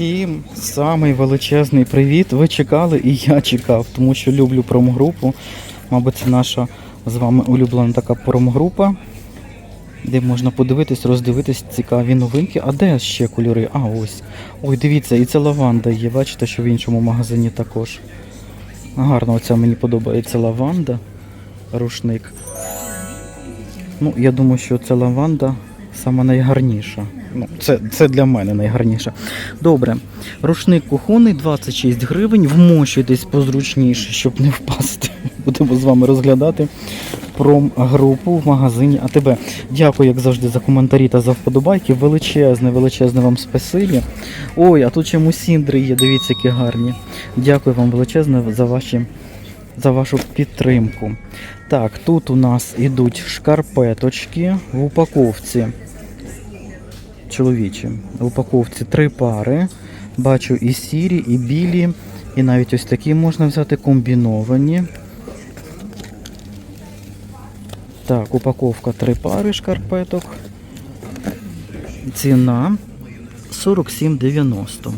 Всім самий величезний привіт. Ви чекали і я чекав, тому що люблю промгрупу. Мабуть, це наша з вами улюблена така промгрупа, де можна подивитись, роздивитись цікаві новинки. А де ще кольори? А, ось. Ой, дивіться, і це лаванда є. Бачите, що в іншому магазині також. Гарно, оця мені подобається лаванда. Рушник. Ну, я думаю, що це лаванда сама найгарніша. Ну, це, це для мене найгарніше. Добре. Рушник кухонний 26 гривень. Вмощуйтесь позручніше, щоб не впасти. Будемо з вами розглядати промгрупу в магазині АТБ. Дякую, як завжди, за коментарі та за вподобайки. Величезне, величезне вам спасибі. Ой, а тут ще мусіндри є, дивіться, які гарні. Дякую вам величезне за ваші. За вашу підтримку. Так, тут у нас ідуть шкарпеточки в упаковці чоловічі. В упаковці три пари. Бачу і сірі, і білі, і навіть ось такі можна взяти комбіновані. Так, упаковка три пари шкарпеток. Ціна 47,90.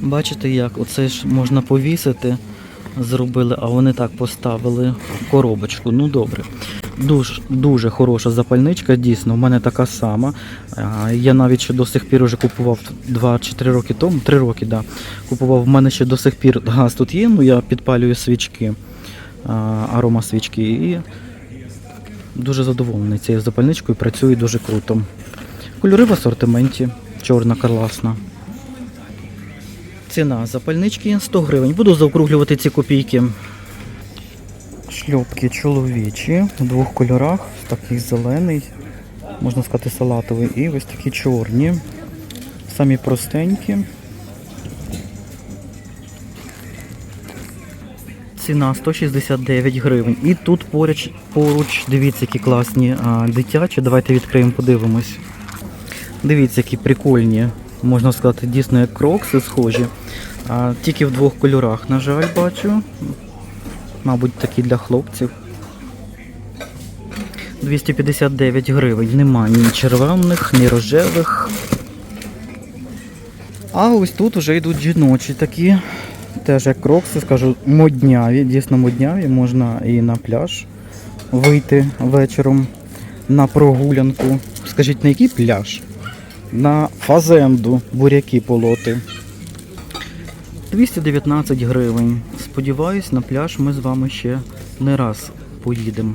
Бачите, як оце ж можна повісити. Зробили, а вони так поставили коробочку. Ну добре. Дуже, дуже хороша запальничка, дійсно, у мене така сама. Я навіть ще до сих пір вже купував 2 чи 3 роки тому, 3 роки, да. Купував, в мене ще до сих пір газ тут є, ну я підпалюю свічки, арома свічки і дуже задоволений цією запальничкою, працює дуже круто. Кольори в асортименті, чорна класна. Ціна запальнички 100 гривень. Буду заокруглювати ці копійки. Шльопки чоловічі в двох кольорах. Такий зелений, можна сказати, салатовий, і ось такі чорні. Самі простенькі. Ціна 169 гривень. І тут поруч, поруч дивіться, які класні а, дитячі. Давайте відкриємо, подивимось. Дивіться, які прикольні, можна сказати, дійсно як крокси схожі. А, тільки в двох кольорах, на жаль, бачу. Мабуть, такі для хлопців. 259 гривень. Нема ні червоних, ні рожевих. А ось тут вже йдуть жіночі такі. Теж як крокси, скажу, модняві, дійсно модняві. Можна і на пляж вийти вечором на прогулянку. Скажіть, на який пляж? На фазенду буряки полоти. 219 гривень. Сподіваюсь, на пляж ми з вами ще не раз поїдемо.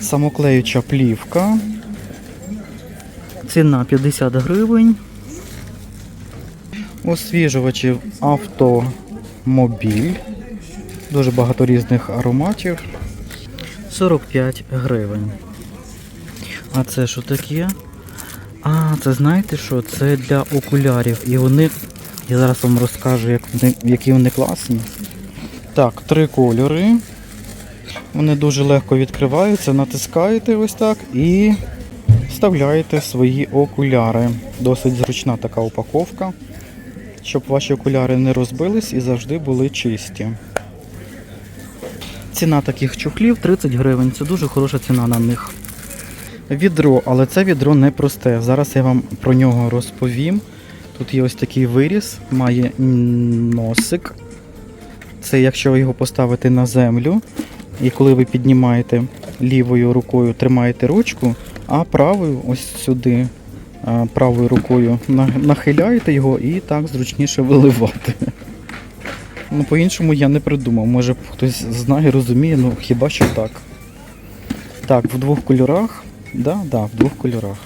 Самоклеюча плівка. Ціна 50 гривень. Освіжувачів автомобіль. Дуже багато різних ароматів. 45 гривень. А це що таке? А, це знаєте що? Це для окулярів. І вони. Я зараз вам розкажу, як вони, які вони класні. Так, три кольори. Вони дуже легко відкриваються, натискаєте ось так і вставляєте свої окуляри. Досить зручна така упаковка, щоб ваші окуляри не розбились і завжди були чисті. Ціна таких чухлів 30 гривень. Це дуже хороша ціна на них. Відро, але це відро не просте. Зараз я вам про нього розповім. Тут є ось такий виріз, має носик. Це якщо його поставити на землю, і коли ви піднімаєте лівою рукою, тримаєте ручку, а правою ось сюди, правою рукою нахиляєте його і так зручніше виливати. Ну, по-іншому я не придумав. Може хтось знає, розуміє, ну хіба що так. Так, в двох кольорах. Да, да, в двох кольорах.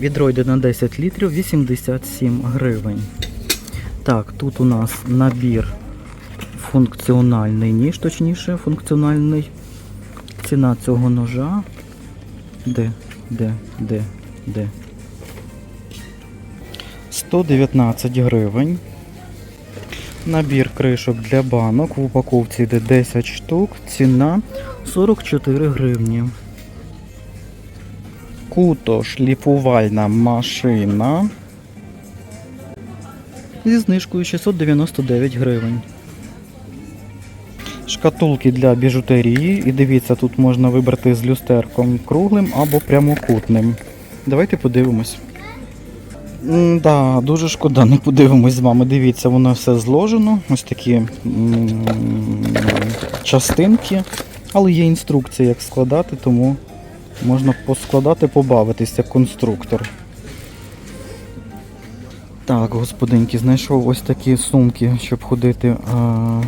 Відро на 10 літрів 87 гривень. Так, тут у нас набір функціональний ніж, точніше, функціональний. Ціна цього ножа. Де? Де? Де? Де? 119 гривень. Набір кришок для банок. В упаковці йде 10 штук. Ціна 44 гривні. Куто шліфувальна машина. Зі знижкою 699 гривень. Шкатулки для біжутерії. І дивіться, тут можна вибрати з люстерком круглим або прямокутним. Давайте подивимось. М, Да, дуже шкода, не подивимось з вами. Дивіться, воно все зложено. Ось такі частинки. Але є інструкція, як складати, тому можна поскладати, побавитись як конструктор. Так, господинки, знайшов ось такі сумки, щоб ходити а,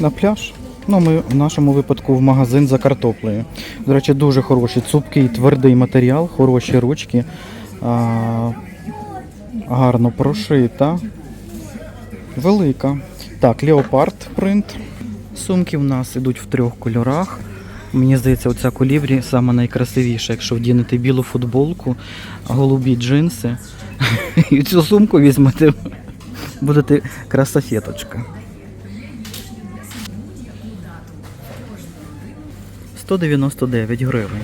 на пляж. Ну, ми в нашому випадку в магазин за картоплею. До речі, дуже хороший, цупкий, твердий матеріал, хороші ручки. А, гарно прошита. Велика. Так, леопард принт. Сумки в нас ідуть в трьох кольорах. Мені здається, оця колібрі саме найкрасивіша, якщо вдінете білу футболку, голубі джинси і цю сумку візьмете, будете красофеточка. 199 гривень.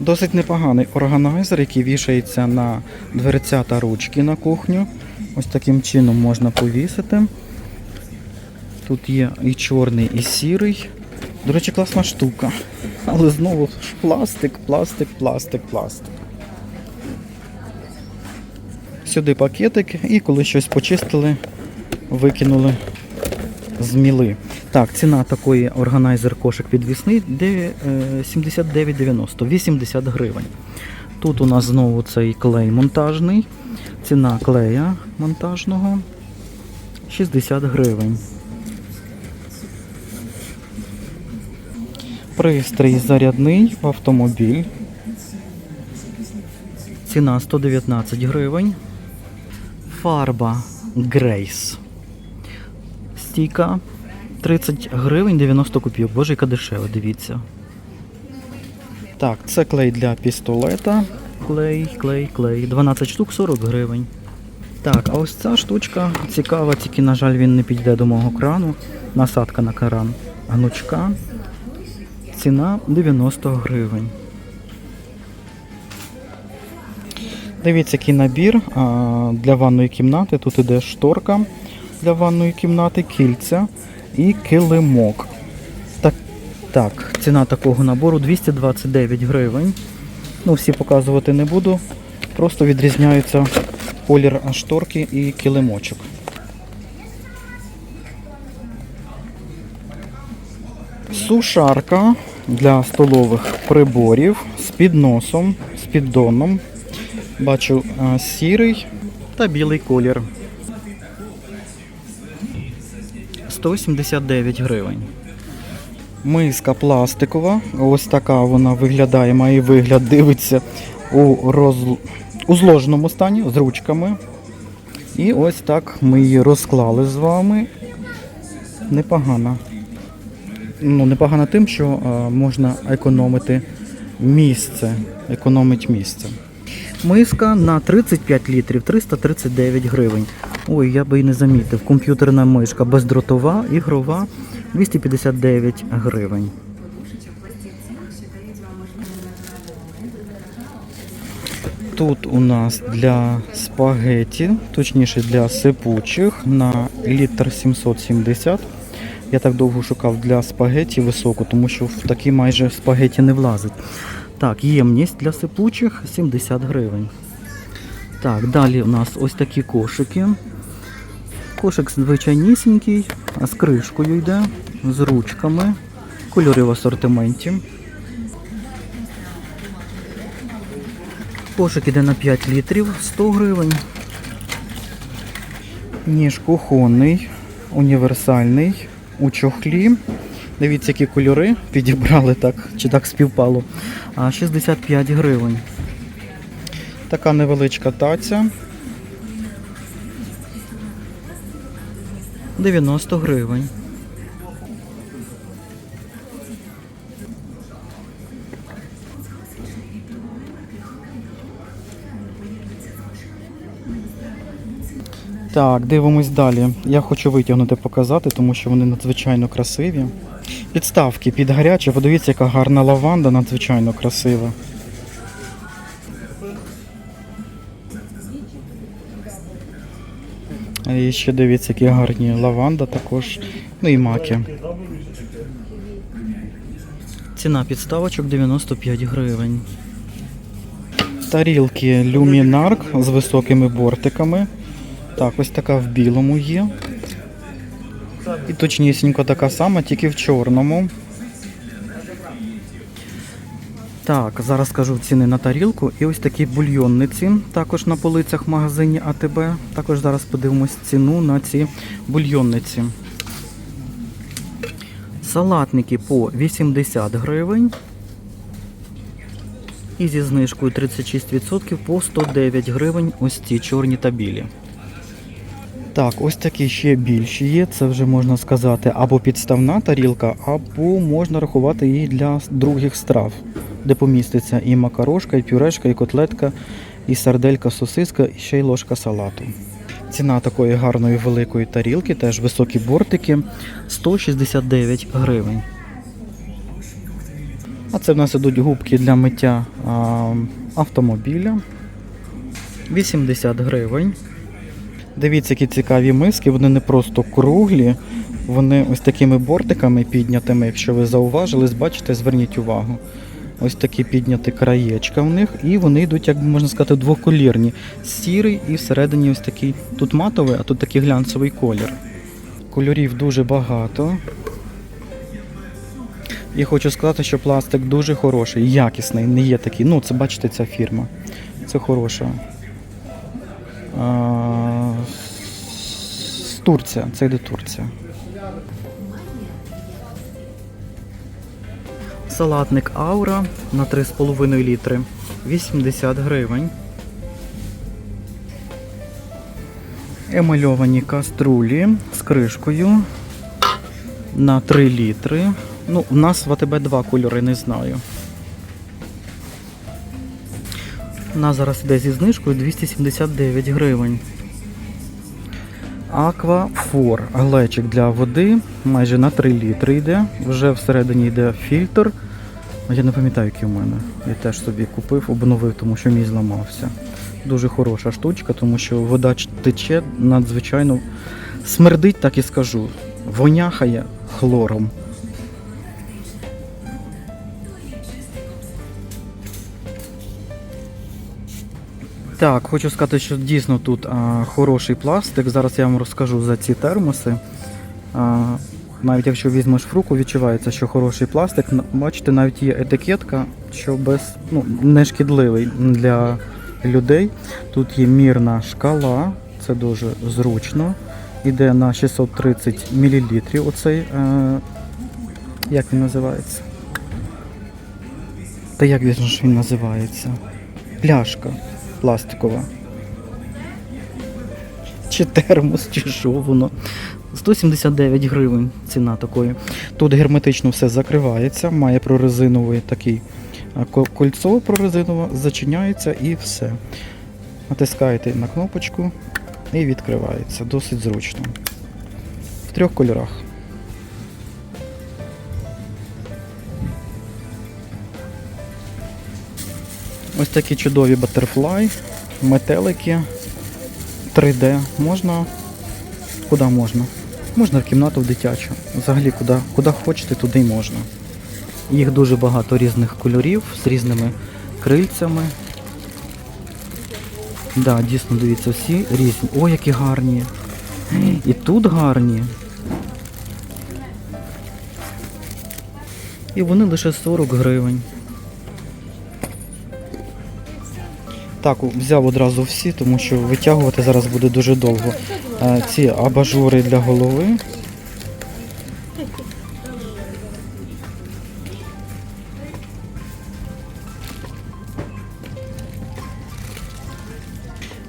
Досить непоганий органайзер, який вішається на дверця та ручки на кухню. Ось таким чином можна повісити. Тут є і чорний, і сірий. До речі, класна штука. Але знову ж пластик, пластик, пластик, пластик. Сюди пакетик і коли щось почистили, викинули з міли. Так, ціна такої органайзер кошик підвісний е, 79,90, 80 гривень. Тут у нас знову цей клей монтажний. Ціна клея монтажного 60 гривень. Пристрій зарядний в автомобіль. Ціна 119 гривень. Фарба Grace. Стійка 30 гривень 90 копійок. Боже, яка дешева, дивіться. Так, це клей для пістолета. Клей, клей, клей. 12 штук 40 гривень. Так, а ось ця штучка цікава, тільки, на жаль, він не підійде до мого крану. Насадка на кран. Гнучка. Ціна 90 гривень. Дивіться, який набір для ванної кімнати. Тут іде шторка для ванної кімнати, кільця і килимок. Так, так, ціна такого набору 229 гривень. Ну, всі показувати не буду. Просто відрізняються колір шторки і килимочок. Сушарка для столових приборів з підносом, з піддоном. Бачу сірий та білий колір. 179 гривень. Миска пластикова. Ось така вона виглядає, має вигляд, дивиться у, роз... у зложеному стані з ручками. І ось так ми її розклали з вами. Непогано. Ну, непогано тим, що е, можна економити місце. Економить місце. Миска на 35 літрів 339 гривень. Ой, я би і не замітив. Комп'ютерна мишка бездротова, ігрова 259 гривень. Тут у нас для спагеті, точніше для сипучих на літр 770. Я так довго шукав для спагеті високу, тому що в такі майже спагеті не влазить. Так, ємність для сипучих 70 гривень. Так, далі у нас ось такі кошики. Кошик звичайнісінький, а з кришкою йде, з ручками. Кольори в асортименті. Кошик іде на 5 літрів 100 гривень. Ніж кухонний, універсальний, у чохлі. Дивіться, які кольори підібрали так, чи так співпало. А 65 гривень. Така невеличка таця. 90 гривень. Так, дивимось далі. Я хочу витягнути, показати, тому що вони надзвичайно красиві. Підставки під гаряче, подивіться, яка гарна лаванда, надзвичайно красива. І ще дивіться, які гарні лаванда також. Ну і маки. Ціна підставочок 95 гривень. Тарілки люмінарк з високими бортиками. Так, ось така в білому є. І точнісінько така сама, тільки в чорному. Так, зараз скажу ціни на тарілку. І ось такі бульйонниці, також на полицях в магазині АТБ. Також зараз подивимось ціну на ці бульйонниці. Салатники по 80 гривень. І зі знижкою 36% по 109 гривень ось ці чорні та білі. Так, ось такі ще більші є. Це вже можна сказати або підставна тарілка, або можна рахувати її для других страв, де поміститься і макарошка, і пюрешка, і котлетка, і сарделька, сосиска, і ще й ложка салату. Ціна такої гарної великої тарілки, теж високі бортики 169 гривень. А це в нас ідуть губки для миття автомобіля 80 гривень. Дивіться, які цікаві миски, вони не просто круглі, вони ось такими бортиками піднятими, якщо ви зауважили, бачите, зверніть увагу. Ось такі підняті краєчка в них, і вони йдуть, як можна сказати, двоколірні. Сірий і всередині ось такий тут матовий, а тут такий глянцевий колір. Кольорів дуже багато. І хочу сказати, що пластик дуже хороший, якісний, не є такий. Ну, це бачите, ця фірма. Це хороша. З Турція, це йде Турція. Салатник Аура на 3,5 літри 80 гривень. Емальовані каструлі з кришкою на 3 літри. Ну, у нас в АТБ два кольори, не знаю. Нас зараз йде зі знижкою 279 гривень. Аква Фор. Глечик для води. Майже на 3 літри йде. Вже всередині йде фільтр. Я не пам'ятаю, який у мене. Я теж собі купив, обновив, тому що мій зламався. Дуже хороша штучка, тому що вода тече надзвичайно смердить, так і скажу. Воняхає хлором. Так, хочу сказати, що дійсно тут а, хороший пластик. Зараз я вам розкажу за ці термоси. А, навіть якщо візьмеш в руку, відчувається, що хороший пластик. Бачите, навіть є етикетка, що без ну, не шкідливий для людей. Тут є мірна шкала, це дуже зручно. Іде на 630 мл. Оцей, е, як він називається? Та як він називається? Пляшка пластикова. Чи термос, чи що воно. 179 гривень ціна такої. Тут герметично все закривається, має прорезиновий такий кольцо прорезинове, зачиняється і все. Натискаєте на кнопочку і відкривається. Досить зручно. В трьох кольорах. Ось такі чудові батерфлай, метелики 3D. Можна куди можна? Можна в кімнату в дитячу. Взагалі, куди, куди хочете, туди й можна. Їх дуже багато різних кольорів з різними крильцями. Да, дійсно, дивіться, всі різні. О, які гарні. І тут гарні. І вони лише 40 гривень. Так, взяв одразу всі, тому що витягувати зараз буде дуже довго. Е, Ці абажури для голови.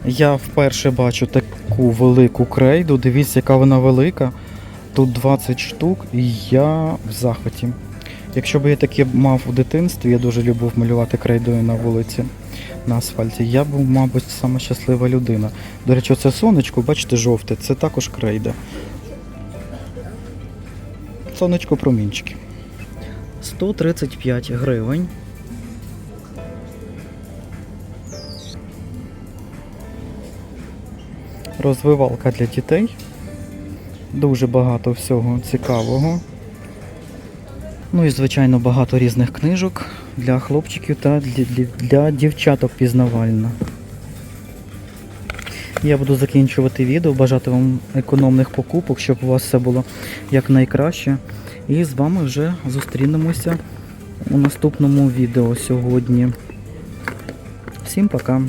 Я вперше бачу таку велику крейду. Дивіться, яка вона велика. Тут 20 штук, і я в захваті. Якщо б я таке мав у дитинстві, я дуже любив малювати крейдою на вулиці на асфальті, я був, мабуть, сама щаслива людина. До речі, це сонечко, бачите, жовте, це також крейда. Сонечко промінчики. 135 гривень. Розвивалка для дітей. Дуже багато всього цікавого. Ну і, звичайно, багато різних книжок для хлопчиків та для, для, дівчаток пізнавальна. Я буду закінчувати відео, бажати вам економних покупок, щоб у вас все було якнайкраще. І з вами вже зустрінемося у наступному відео сьогодні. Всім пока!